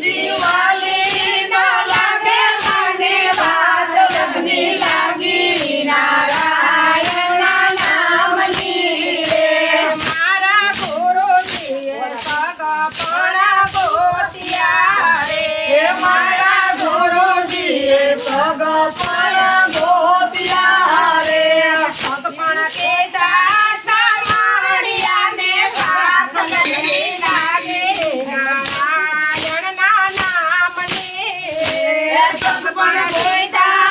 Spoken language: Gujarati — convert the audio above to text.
de રે પગ